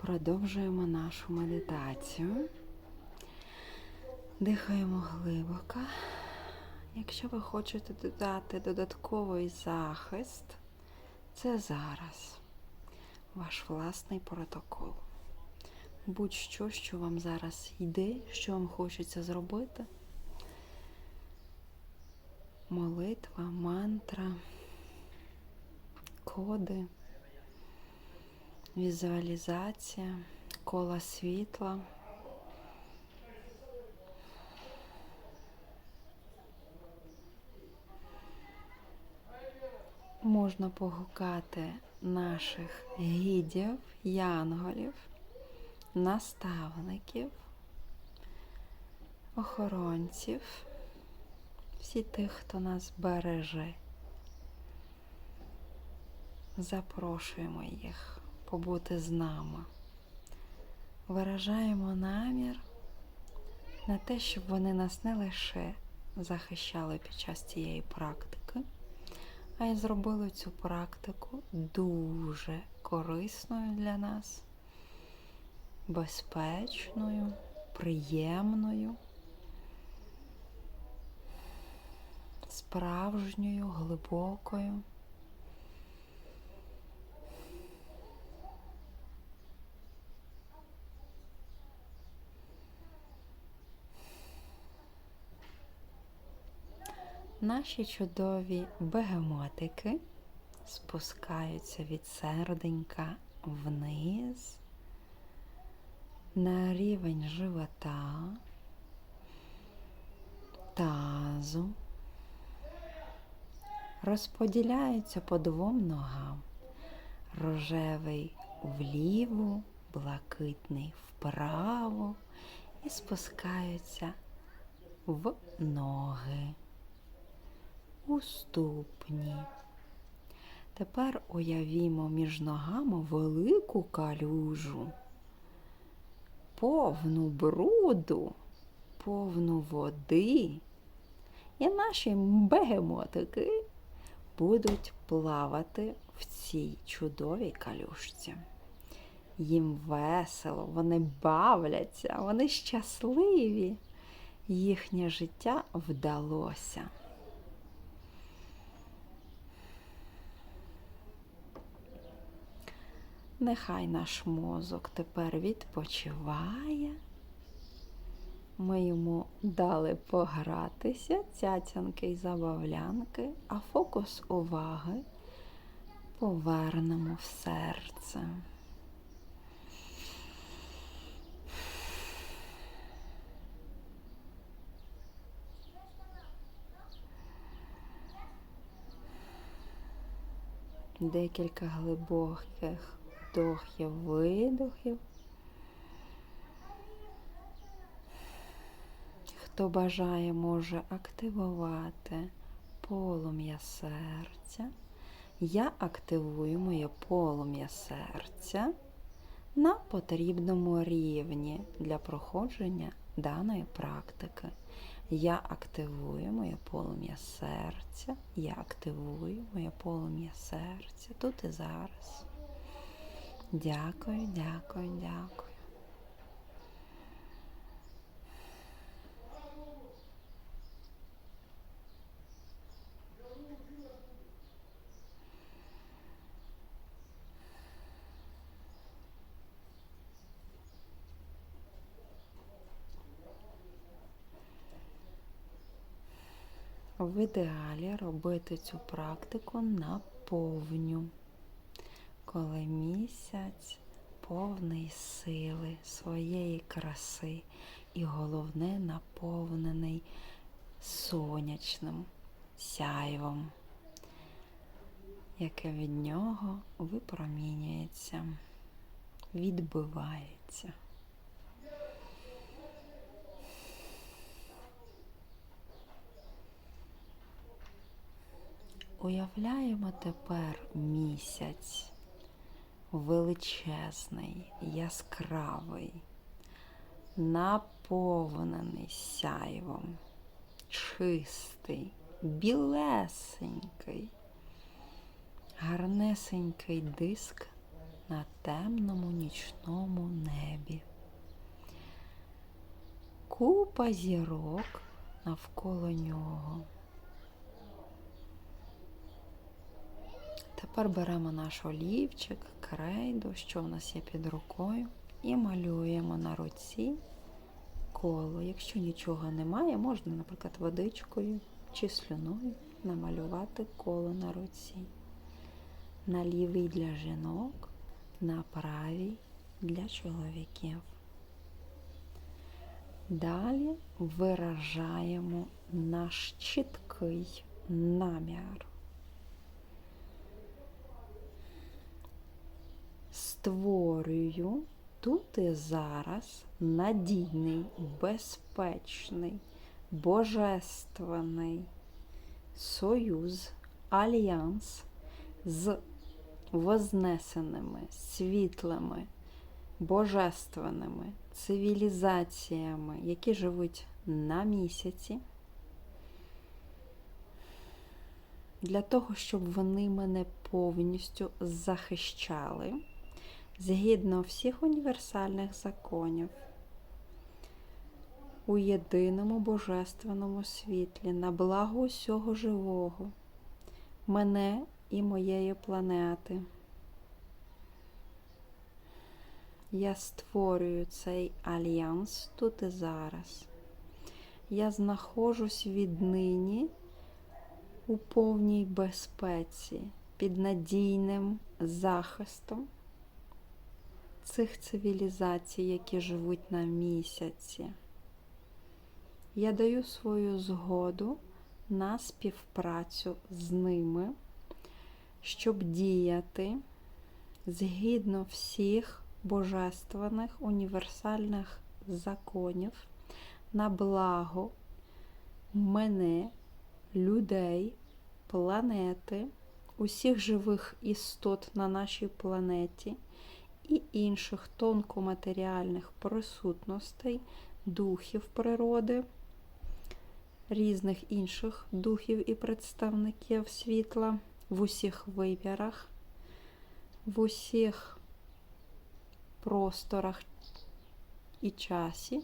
Продовжуємо нашу медитацію. Дихаємо глибоко. Якщо ви хочете додати додатковий захист, це зараз ваш власний протокол. Будь-що, що вам зараз йде, що вам хочеться зробити. Молитва, мантра, коди, візуалізація, кола світла. Можна погукати наших гідів, янголів, наставників, охоронців, всі тих, хто нас береже. Запрошуємо їх побути з нами. Виражаємо намір на те, щоб вони нас не лише захищали під час цієї практики, а й зробили цю практику дуже корисною для нас, безпечною, приємною, справжньою, глибокою. Наші чудові бегемотики спускаються від серденька вниз на рівень живота, тазу, розподіляються по двом ногам. Рожевий вліву, блакитний вправо. І спускаються в ноги у ступні. Тепер уявімо між ногами велику калюжу, повну бруду, повну води. І наші бегемотики будуть плавати в цій чудовій калюшці. Їм весело, вони бавляться, вони щасливі. Їхнє життя вдалося. Нехай наш мозок тепер відпочиває. Ми йому дали погратися, цяцянки й забавлянки, а фокус уваги повернемо в серце. Декілька глибоких вдохів, видохів. Хто бажає, може активувати полум'я серця. Я активую моє полум'я серця на потрібному рівні для проходження даної практики. Я активую моє полум'я серця, я активую моє полум'я серця тут і зараз. Дякую, дякую, дякую. В ідеалі робити цю практику на повню коли місяць повний сили, своєї краси і головне наповнений сонячним сяйвом, яке від нього випромінюється, відбивається. Уявляємо тепер місяць величезний, яскравий, наповнений сяйвом, чистий, білесенький, гарнесенький диск на темному нічному небі. Купа зірок навколо нього. Тепер беремо наш олівчик крейду, що в нас є під рукою, і малюємо на руці коло. Якщо нічого немає, можна, наприклад, водичкою чи слюною намалювати коло на руці. На лівий для жінок, на правій для чоловіків. Далі виражаємо наш чіткий намір. Створюю. Тут і зараз надійний, безпечний, божественний союз, альянс з вознесеними, світлими, божественними цивілізаціями, які живуть на місяці, для того, щоб вони мене повністю захищали згідно всіх універсальних законів. У єдиному божественному світлі на благо усього живого, мене і моєї планети. Я створюю цей альянс тут і зараз. Я знаходжусь віднині у повній безпеці, під надійним захистом цих цивілізацій, які живуть на місяці. Я даю свою згоду на співпрацю з ними, щоб діяти згідно всіх божественних універсальних законів на благо мене, людей, планети, усіх живих істот на нашій планеті і інших тонкоматеріальних присутностей, духів природи, різних інших духів і представників світла в усіх вибірах, в усіх просторах і часі,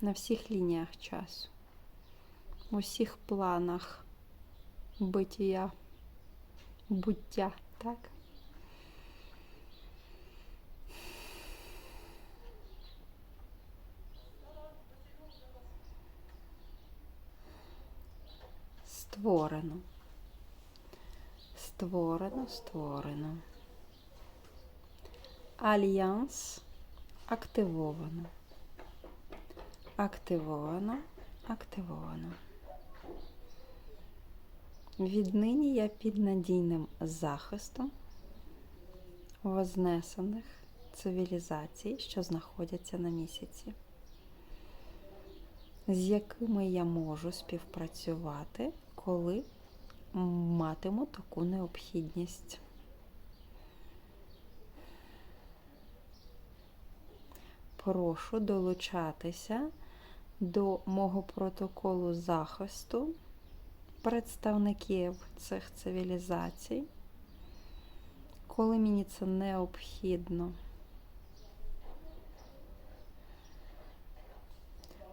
на всіх лініях часу, в усіх планах битія, буття, так? Створено. Створено, створено. Альянс активовано. Активовано, активовано. Віднині я під надійним захистом вознесених цивілізацій, що знаходяться на місяці, з якими я можу співпрацювати, коли матиму таку необхідність. прошу долучатися до мого протоколу захисту представників цих цивілізацій, коли мені це необхідно.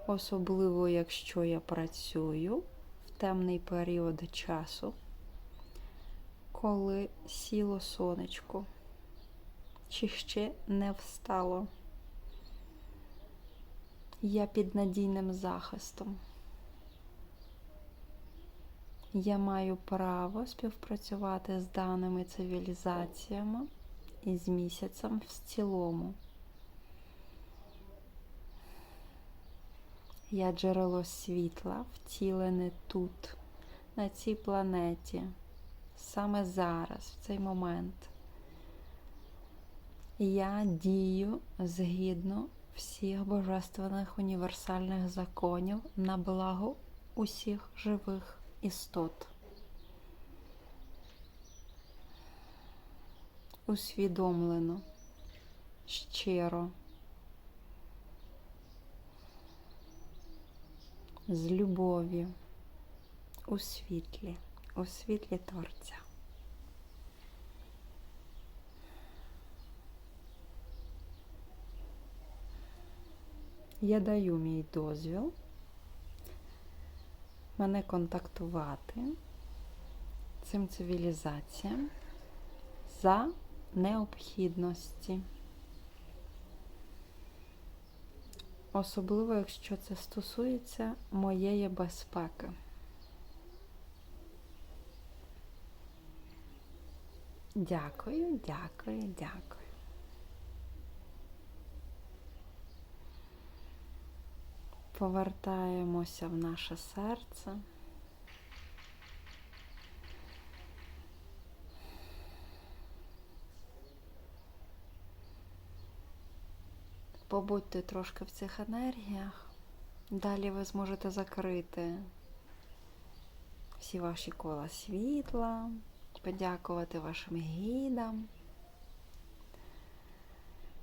Особливо, якщо я працюю темний період часу, коли сіло сонечко, чи ще не встало. Я під надійним захистом. Я маю право співпрацювати з даними цивілізаціями і з місяцем в цілому. Я джерело світла втілене тут, на цій планеті, саме зараз, в цей момент. Я дію згідно всіх божественних універсальних законів на благо усіх живих істот. Усвідомлено, щиро, з любов'ю, у світлі, у світлі Творця. я даю мій дозвіл мене контактувати цим цивілізаціям за необхідності. Особливо, якщо це стосується моєї безпеки. Дякую, дякую, дякую. Повертаємося в наше серце. Побудьте трошки в цих енергіях. Далі ви зможете закрити всі ваші кола світла, подякувати вашим гідам,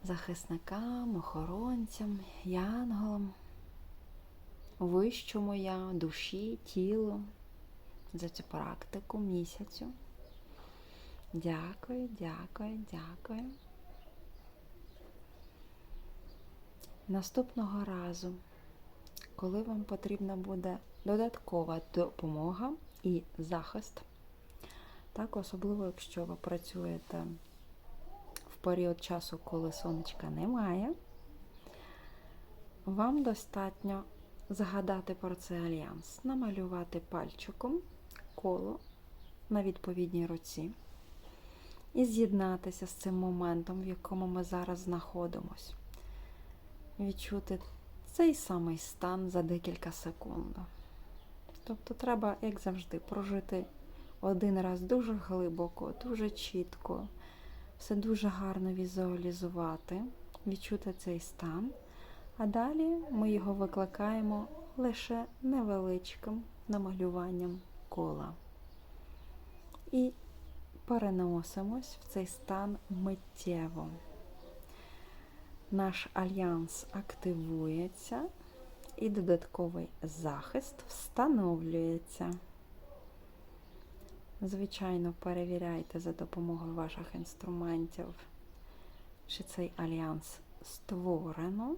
захисникам, охоронцям, янголам, вищому я, душі, тілу за цю практику місяцю. Дякую, дякую, дякую. Наступного разу, коли вам потрібна буде додаткова допомога і захист, так, особливо, якщо ви працюєте в період часу, коли сонечка немає, вам достатньо згадати про цей альянс, намалювати пальчиком коло на відповідній руці і з'єднатися з цим моментом, в якому ми зараз знаходимося. Відчути цей самий стан за декілька секунд. Тобто треба, як завжди, прожити один раз дуже глибоко, дуже чітко, все дуже гарно візуалізувати, відчути цей стан. А далі ми його викликаємо лише невеличким намалюванням кола. І переносимось в цей стан миттєво. Наш альянс активується і додатковий захист встановлюється. Звичайно, перевіряйте за допомогою ваших інструментів, чи цей альянс створено,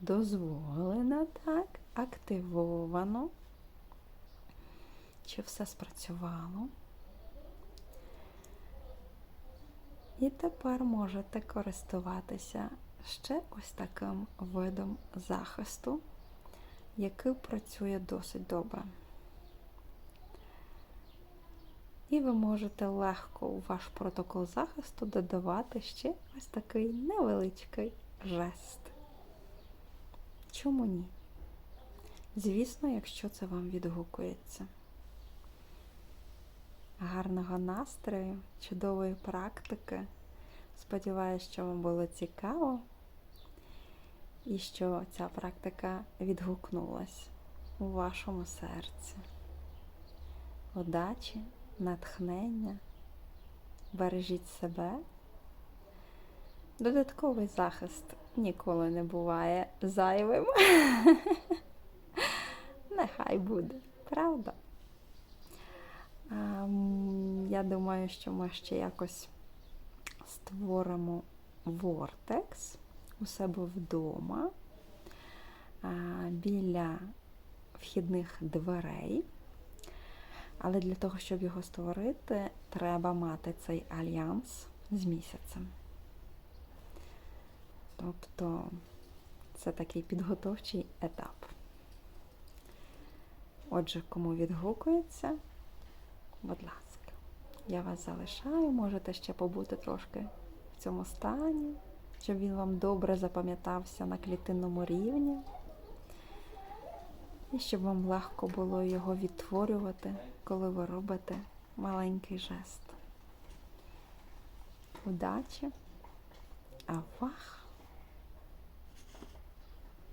дозволено так, активовано, чи все спрацювало. І тепер можете користуватися ще ось таким видом захисту, який працює досить добре. І ви можете легко у ваш протокол захисту додавати ще ось такий невеличкий жест. Чому ні? Звісно, якщо це вам відгукується. Гарного настрою, чудової практики. Сподіваюся, що вам було цікаво і що ця практика відгукнулась у вашому серці. Удачі, натхнення, бережіть себе. Додатковий захист ніколи не буває зайвим. Нехай буде, правда? Я думаю, що ми ще якось створимо вортекс у себе вдома біля вхідних дверей. Але для того, щоб його створити, треба мати цей альянс з місяцем. Тобто це такий підготовчий етап. Отже, кому відгукується, будь ласка, я вас залишаю, можете ще побути трошки в цьому стані, щоб він вам добре запам'ятався на клітинному рівні. І щоб вам легко було його відтворювати, коли ви робите маленький жест. Удачі! Авах!